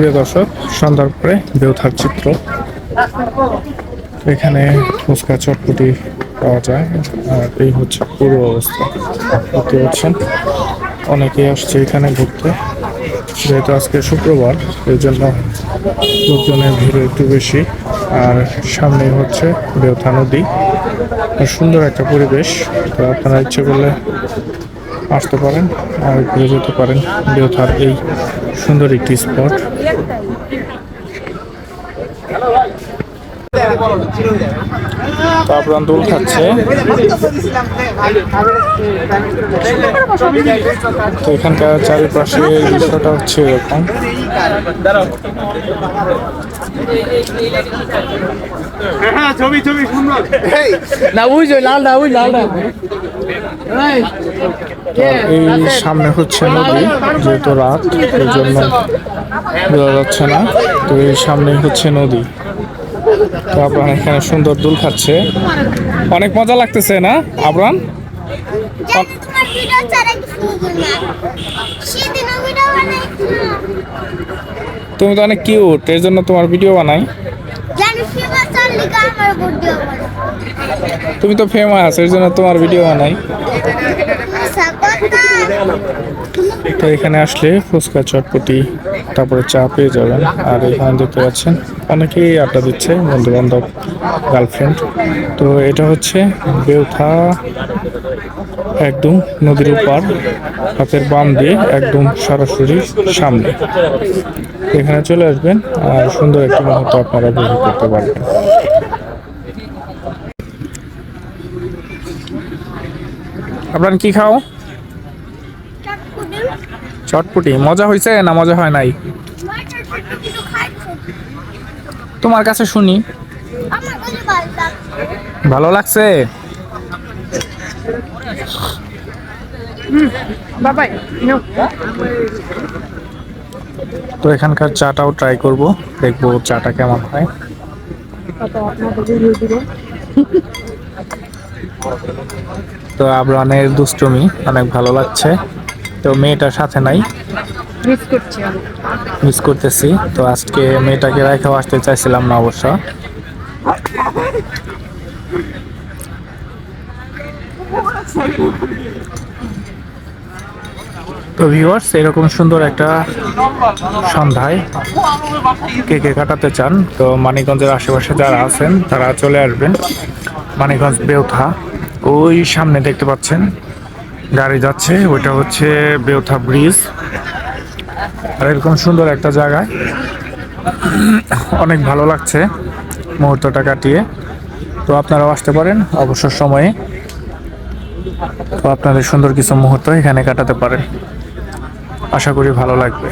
প্রিয় দর্শক, সন্ধ্যার পরে বেউথার চিত্র। এখানে ফুচকা চটপটি পাওয়া যায়, আর এই হচ্ছে পুরো অবস্থা। দেখতে পাচ্ছেন, অনেকেই আসছে এখানে ঘুরতে। যেহেতু আজকে শুক্রবার এই জন্য লোকজনের ভিড় একটু বেশি। আর সামনে হচ্ছে বেউথা নদী। সুন্দর একটা পরিবেশ। তো আপনারা ইচ্ছে করলে আসতে পারেন আর ঘুরে যেতে পারেন। বেউথার এই সুন্দর একটি স্পট। তারপর দোল খাচ্ছে তো এখানকার চারিপাশে দৃশ্যটা হচ্ছে এরকম। হ্যাঁ ছবি ছবি সুন্দর। না বুঝছ লালটা বুঝ লালটা। এই, সামনে হচ্ছে নদী যেহেতু রাত এই জন্য বোঝা যাচ্ছে না। তো এই সামনে হচ্ছে নদী। তো আপনার এখানে সুন্দর দুল খাচ্ছে। অনেক মজা লাগতেছে না? আবরান? তুমি তো অনেক কিউট এর জন্য তোমার ভিডিও বানাই জানি ফিবা চাললি কা আমার ভিডিও বানাই তুমি তো ফেমাস এর জন্য তোমার ভিডিও বানাই। তো এখানে আসলে ফুচকা চটপটি তারপরে চা পেয়ে যাবেন। আর এখানে দেখতে পাচ্ছেন অনেকেই আড্ডা দিচ্ছে বন্ধু বান্ধব গার্লফ্রেন্ড তো এটা হচ্ছে বেউথা একদম নদীর উপার হাতের বাম দিয়ে একদম সরাসরি সামনে। এখানে চলে আসবেন আর সুন্দর একটি মুহূর্ত আপনারা উপভোগ করতে পারবেন। আপনার কি খাও? চটপুটি। মজা হয়েছে না মজা হয় নাই? তোমার কাছে শুনি। ভালো লাগছে। তো এখানকার চাটাও ট্রাই করব। দেখব চাটা কেমন হয়। তো আবরানের দুষ্টুমি অনেক ভালো লাগছে। তো মেয়েটার সাথে নাই। মিস মিস করতেছি। তো আজকে মেয়েটাকে রেখেও আসতে চাইছিলাম না অবশ্য। তো ভিউয়ার্স এরকম সুন্দর একটা সন্ধ্যায় কে কে কাটাতে চান তো মানিকগঞ্জের আশেপাশে যারা আছেন তারা চলে আসবেন। মানিকগঞ্জ বেউথা। ওই সামনে দেখতে পাচ্ছেন, গাড়ি যাচ্ছে, ওইটা হচ্ছে বেউথা ব্রিজ। আর এরকম সুন্দর একটা জায়গায় অনেক ভালো লাগছে মুহূর্তটা কাটিয়ে। তো আপনারাও আসতে পারেন, অবসর সময়ে। তো আপনাদের সুন্দর কিছু মুহূর্ত এখানে কাটাতে পারেন। আশা করি ভালো লাগবে।